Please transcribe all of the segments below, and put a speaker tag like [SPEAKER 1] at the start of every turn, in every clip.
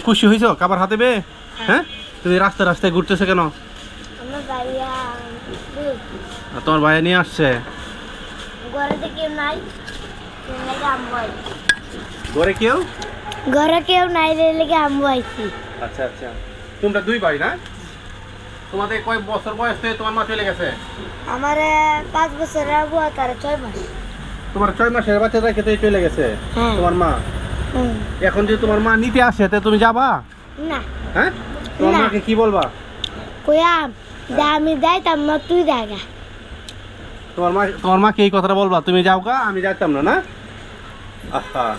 [SPEAKER 1] খুশি হয়েছো? কাবার হাতে বে হ্যাঁ? তুমি রাস্তায় রাস্তায় ঘুরতেছো কেন? আর তোমার ভাইয়া নিয়ে আসছে?
[SPEAKER 2] ঘরে কেউ
[SPEAKER 1] ঘরে কেউ?
[SPEAKER 2] নাই লেগে আম্মু আইছি।
[SPEAKER 1] আচ্ছা আচ্ছা। তোমরা দুই ভাই না? তোমাদের কয় বছর বয়স থেকে তোমার মা চলে গেছে?
[SPEAKER 2] আমার পাঁচ বছরের আবু তার ছয় মাস।
[SPEAKER 1] তোমার ছয় মাসের বাচ্চা রেখে চলে গেছে
[SPEAKER 2] হ্যাঁ।
[SPEAKER 1] তোমার মা। এখন যদি তোমার মা নিতে আসে তা তুমি যাবা?
[SPEAKER 2] না।
[SPEAKER 1] হ্যাঁ? তোমার
[SPEAKER 2] না।
[SPEAKER 1] মাকে কি বলবা?
[SPEAKER 2] কইয়াম দা আমি যাই যাইতাম না তুই দেখা
[SPEAKER 1] তোমার মা তোমার মাকে এই কথাটা বলবা তুমি যাও গা আমি যাইতাম না না? আহা।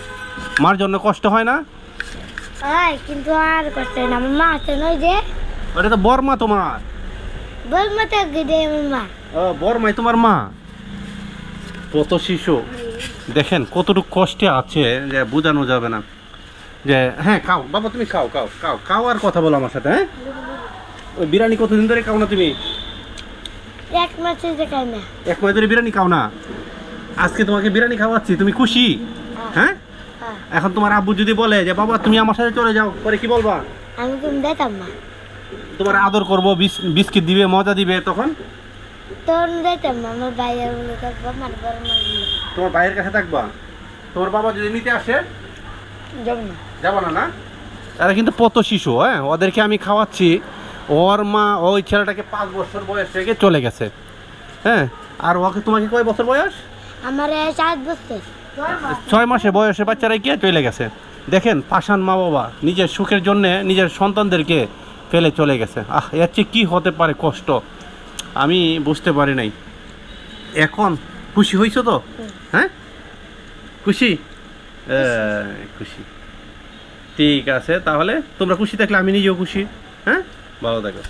[SPEAKER 1] মার জন্য কষ্ট হয় না?
[SPEAKER 2] হয় কিন্তু আর কষ্ট না। আমার মা আছে নয় যে।
[SPEAKER 1] ওটা তো বর মা তোমার।
[SPEAKER 2] মতো গিয়ে আমার মা।
[SPEAKER 1] ও বর মাই তোমার মা। কত শিশু। দেখেন কতটুকু কষ্টে আছে যে বোঝানো যাবে না। যে হ্যাঁ খাও বাবা তুমি খাও খাও খাও খাও আর কথা বলো আমার সাথে হ্যাঁ? ওই বিরিয়ানি কতদিন ধরে খাও না তুমি?
[SPEAKER 2] এক মাসে যে খাই না।
[SPEAKER 1] এক মাস ধরে বিরিয়ানি খাও না? আজকে তোমাকে বিরিয়ানি খাওয়াচ্ছি তুমি খুশি? হ্যাঁ।
[SPEAKER 2] হ্যাঁ।
[SPEAKER 1] এখন তোমার আব্বু যদি বলে যে বাবা তুমি আমার সাথে চলে যাও পরে কি বলবা?
[SPEAKER 2] আমি কিন্তু যাইতাম না।
[SPEAKER 1] তোমার আদর করব বিস- বিস্কিট দিবে মজা দিবে তখন?
[SPEAKER 2] তোর যাইতাম না আমার ভাইয়ের বলে থাকব আমার বড়
[SPEAKER 1] তোমার ভাইয়ের কাছে থাকবা? তোমার বাবা যদি নিতে আসে?
[SPEAKER 2] যাব না।
[SPEAKER 1] যাব না না? এরা কিন্তু পত শিশু হ্যাঁ? ওদেরকে আমি খাওয়াচ্ছি। ওর মা ওই ছেলেটাকে পাঁচ বছর বয়স থেকে চলে গেছে। হ্যাঁ? আর ওকে তোমাকে কয় বছর বয়স?
[SPEAKER 2] আমার সাত বছর।
[SPEAKER 1] ছয় মাসে বয়সে বাচ্চারা গিয়ে চলে গেছে। দেখেন পাষাণ মা বাবা নিজের সুখের জন্যে নিজের সন্তানদেরকে ফেলে চলে গেছে। আহ এর চেয়ে কী হতে পারে কষ্ট? আমি বুঝতে পারি নাই। এখন খুশি হয়েছো তো? হ্যাঁ? খুশি? খুশি। ঠিক আছে তাহলে তোমরা খুশি থাকলে আমি নিজেও খুশি হ্যাঁ? ভালো থাকো।